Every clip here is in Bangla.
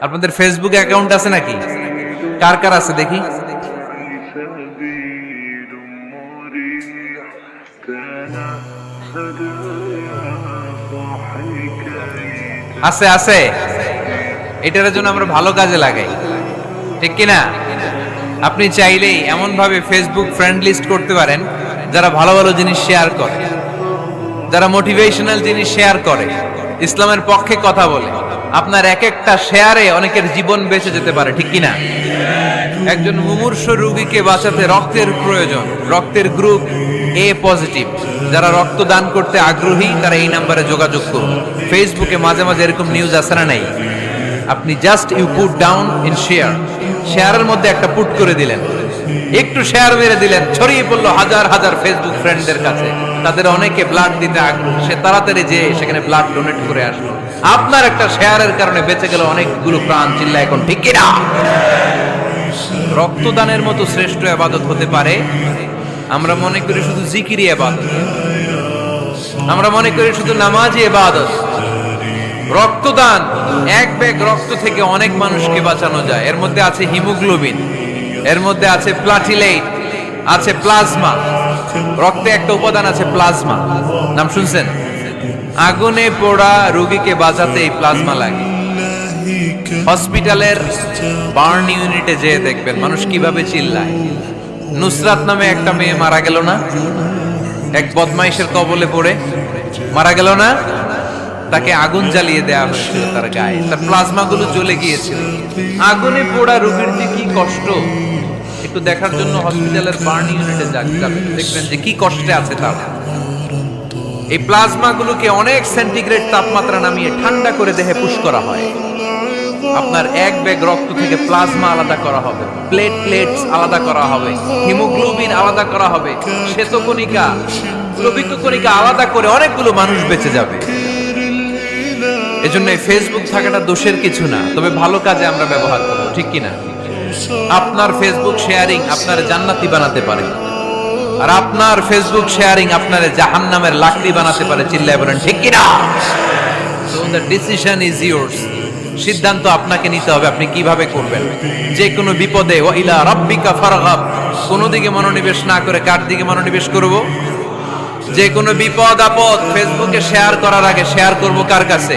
আপনাদের ফেসবুক অ্যাকাউন্ট আছে নাকি? কার কার আছে দেখি? আছে আছে। এটার জন্য আমরা ভালো কাজে লাগাই। ঠিক কিনা? আপনি চাইলেই এমনভাবে ফেসবুক ফ্রেন্ড লিস্ট করতে পারেন, যারা ভালো ভালো জিনিস শেয়ার করে, যারা মোটিভেশনাল জিনিস শেয়ার করে, ইসলামের পক্ষে কথা বলে। আপনার এক একটা শেয়ারে অনেকের জীবন বেঁচে যেতে পারে, ঠিক কি না একজন মুমূর্ষ রোগীকে বাঁচাতে রক্তের প্রয়োজন, রক্তের গ্রুপ এ পজিটিভ যারা রক্ত দান করতে আগ্রহী, তারা এই নাম্বারে যোগাযোগ করুন। ফেসবুকে মাঝে মাঝে এরকম নিউজ আসে না নাই। আপনি just you put down in share শেয়ারের মধ্যে একটা পুট করে দিলেন। একটু শেয়ার মেরে দিলেন, ছড়িয়ে পড়ল হাজার হাজার ফেসবুক ফ্রেন্ডদের কাছে। তাদের অনেকে ব্লাড দিতে আগ্রহ। সে তাড়াতাড়ি যেয়ে সেখানে ব্লাড ডোনেট করে আসলো। আপনার একটা শেয়ারের কারণে বেঁচে গেল অনেকগুলো প্রাণ চিল্লা এখন ঠিক কিনা? রক্তদানের মতো শ্রেষ্ঠ আবাদত হতে পারে, আমরা মনে করি শুধু জিকিরি আবাদত। আমরা মনে করি শুধু নামাজি আবাদত। রক্তদান, এক ব্যাগ রক্ত থেকে অনেক মানুষকে বাঁচানো যায়। এর মধ্যে আছে হিমোগ্লোবিন, এর মধ্যে আছে প্লাটিলেট আছে প্লাজমা। রক্তে একটা উপাদান আছে প্লাজমা। নাম শুনছেন? আগুনে পোড়া রোগীকে বাঁচাতে এই প্লাজমা লাগে। হসপিটালের বার্ন ইউনিটে যেয়ে দেখবেন মানুষ কীভাবে চিল্লায়। নুসরাত নামে একটা মেয়ে মারা গেল না? এক বদমাইশের কবলে পড়ে মারা গেল না? তাকে আগুন জ্বালিয়ে দেওয়া হয়েছিল তার গায়ে। তার প্লাজমা গুলো জ্বলে গিয়েছিল। আগুনে পোড়া রোগীর যে কি কষ্ট? একটু দেখার জন্য হসপিটালের বার্ন ইউনিটে যাবেন। দেখবেন যে কি কষ্টে আছে তার। এই প্লাজমা গুলোকে অনেক সেন্টিগ্রেড তাপমাত্রা নামিয়ে ঠান্ডা করে দেহে পুশ করা হয়। আপনার এক ব্যাগ রক্ত থেকে প্লাজমা আলাদা করা হবে, প্লেট প্লেটস আলাদা করা হবে, হিমোগ্লোবিন আলাদা করা হবে, শ্বেতকণিকা কণিকা আলাদা করে অনেকগুলো মানুষ বেঁচে যাবে। এজন্য ফেসবুক থাকাটা দোষের কিছু না, তবে ভালো কাজে আমরা ব্যবহার করব, ঠিক কি না আপনার ফেসবুক শেয়ারিং আপনার জান্নাতি বানাতে পারে আর আপনার ফেসবুক শেয়ারিং আপনার জাহান্নামের লাকড়ি বানাতে পারে, চিল্লায় বলেন, ঠিক কি না so the decision is yours সিদ্ধান্ত আপনাকে নিতে হবে, আপনি কীভাবে করবেন? যে কোনো বিপদে ও ইলা রাব্বিকা ফারগাব। কোনো দিকে মনোনিবেশ না করে কার দিকে মনোনিবেশ করব? যে কোনো বিপদ আপদ ফেসবুকে শেয়ার করার আগে শেয়ার করব কার কাছে?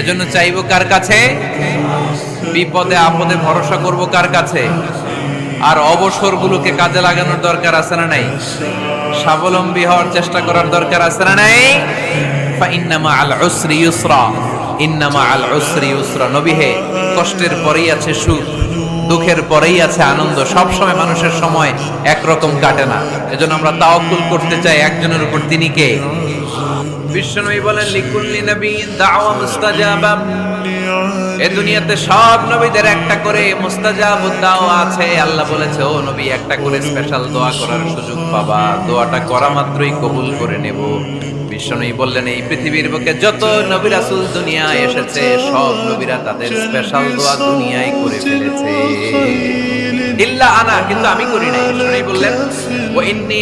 এজন্য চাইব কার কাছে? বিপদে, আপদে ভরসা করব কার কাছে? আর অবসরগুলোকে কাজে লাগানোর দরকার আছে না নাই? স্বাবলম্বী হওয়ার চেষ্টা করার দরকার আছে না নাই? ইন্নামা আল উসরি ইউসরা। ইন্নামা আল উসরি ইউসরা। নবী হে, কষ্টের পরেই আছে সুখ, দুঃখের পরেই আছে আনন্দ। সব সময় মানুষের সময় একরকম কাটে না। এজন্য আমরা তাওয়াক্কুল করতে চাই একজনের উপর। তিনি কে? বিশ্বনবী বলেন, লিকুল্লি নবী দাওয়া মুস্তাজাবা। এ দুনিয়াতে সব নবীদের একটা করে মুস্তাজাব দাওয়া আছে। আল্লাহ বলেছে, ও নবী, একটা করে স্পেশাল দোয়া করার সুযোগ পাবা। দোয়াটা করা মাত্রই কবুল করে নেব। বিশ্বনবী বললেন, এই পৃথিবীর বুকে যত নবী রাসূল দুনিয়ায় এসেছে, সব নবীরা তাদের স্পেশাল দোয়া দুনিয়ায় করে ফেলেছে। ইল্লা আনা, কিন্তু আমি করি নাই। বিশ্বনবী বললেন ওয়া ইন্নী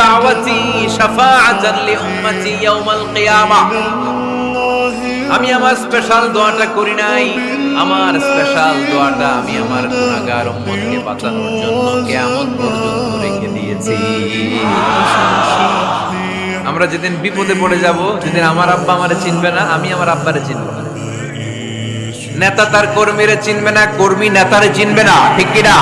দাওয়াতি শাফাআতান লি উম্মতি ইয়াউমাল কিয়ামা। আমি আমার স্পেশাল দোয়াটা করি নাই। আমার স্পেশাল দোয়াটা আমি আমার গুনাহগার উম্মতকে বাঁচানোর জন্য কিয়ামত পর্যন্ত রেখে দিয়েছি। আমরা যেদিন বিপদে পড়ে যাব, যেদিন আমার আব্বা আমারে চিনবে না, আমি আমার আব্বারে চিনব না। নেতা তার কর্মীরে চিনবে না, কর্মী নেতারে চিনবে না, ঠিক কিনা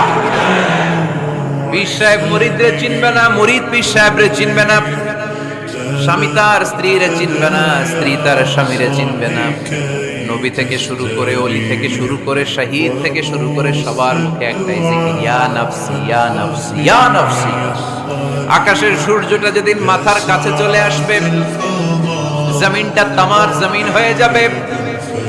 পীর সাহেব মুরিদরে চিনবে না, মুরিদ পীর সাহেবরে চিনবে না, স্বামী তার স্ত্রীরে চিনবে না, স্ত্রী তার স্বামীরে চিনবে না। নবী থেকে শুরু করে, অলি থেকে শুরু করে, শাহিদ থেকে শুরু করে সবার মুখে একটাই ইয়া নাফসি ইয়া নাফসি ইয়া নাফসি। আকাশের সূর্যটা যেদিন মাথার কাছে চলে আসবে, জমিনটা তামার জমিন হয়ে যাবে।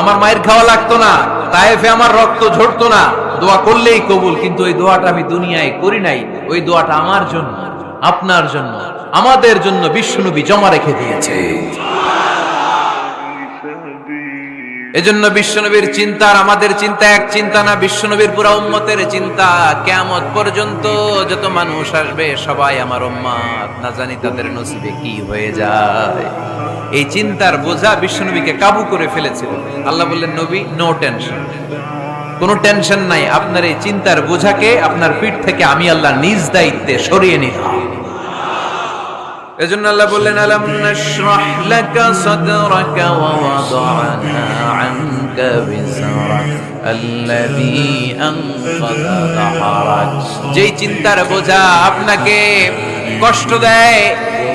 আমার মায়ের খাওয়া লাগতো না তাইফে আমার রক্ত ঝরতো না। দোয়া করলেই কবুল, কিন্তু ওই দোয়াটা আমি দুনিয়ায় করি নাই। ওই দোয়াটা আমার জন্য, আপনার জন্য, আমাদের জন্য বিশ্বনবী জমা রেখে দিয়েছে। এজন্য বিশ্বনবীর চিন্তা আমাদের চিন্তা এক চিন্তা না, বিশ্বনবীর পুরা উম্মতের চিন্তা। কেমত পর্যন্ত যত মানুষ আসবে, সবাই আমার উম্মাদ, না জানি তাদের নসিবে কি হয়ে যায়। এই চিন্তার বোঝা বিশ্বনবীকে কাবু করে ফেলেছিল। আল্লাহ বললেন নবী নো টেনশন কোনো টেনশন নাই। আপনার এই চিন্তার বোঝাকে আপনার পিঠ থেকে আমি আল্লাহ নিজ দায়িত্বে সরিয়ে নিলাম। এজন্য আল্লাহ বললেন আলাম নাশরাহ লাকা সাদরাকা ওয়া ওয়াদানা আনকা বিসরাক আল্লাযী যাহরাক যেই চিন্তার বোঝা আপনাকে কষ্ট দেয়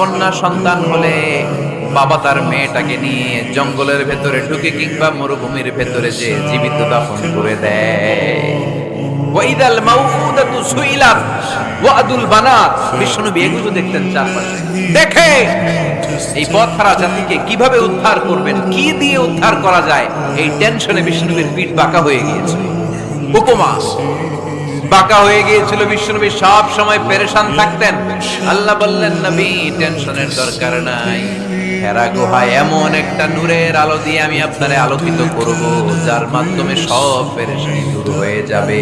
কন্যা সন্তান হলে বাবা তার মেয়েটাকে নিয়ে জঙ্গলের ভেতরে ঢুকে কিংবা মরুভূমির ভেতরে যে জীবিত দাফন করে দেয়। ওয়াইদাল মাউউদাতু সুইলাত ওয়াদুল বানাত। বিষ্ণুনবী এগুলো দেখতেন চারপাশে। দেখে এই পথহারা জাতিকে কীভাবে উদ্ধার করবেন, কি দিয়ে উদ্ধার করা যায়, এই টেনশনে বিষ্ণুনবীর পিঠ বাঁকা হয়ে গিয়েছিল উপমা বাঁকা হয়ে গিয়েছিল বিষ্ণুনবী সব সময় পেরেশান থাকতেন আল্লাহ বললেন নবী টেনশনের দরকার নাই হেরা গুহায় এমন একটা নূরের আলো দিয়ে আমি আপনারে আলোকিত করব যার মাধ্যমে সব পেরেশানি দূর হয়ে যাবে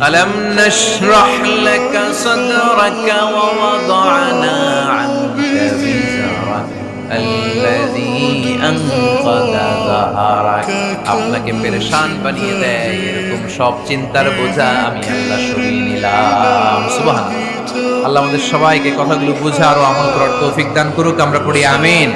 ألم نشرح لك صدرك ووضعنا عنك وزرك الذي أنقض ظهرك আপনাকে পেরেশান বানিয়ে দেয় এরকম সব চিন্তার বোঝা আমি আল্লাহ সরিয়ে নিলাম। সুবহান আল্লাহ আমাদের সবাইকে কথাগুলো বুঝা আরও আমল করার তৌফিক দান করুক আমরা পড়ি আমিন।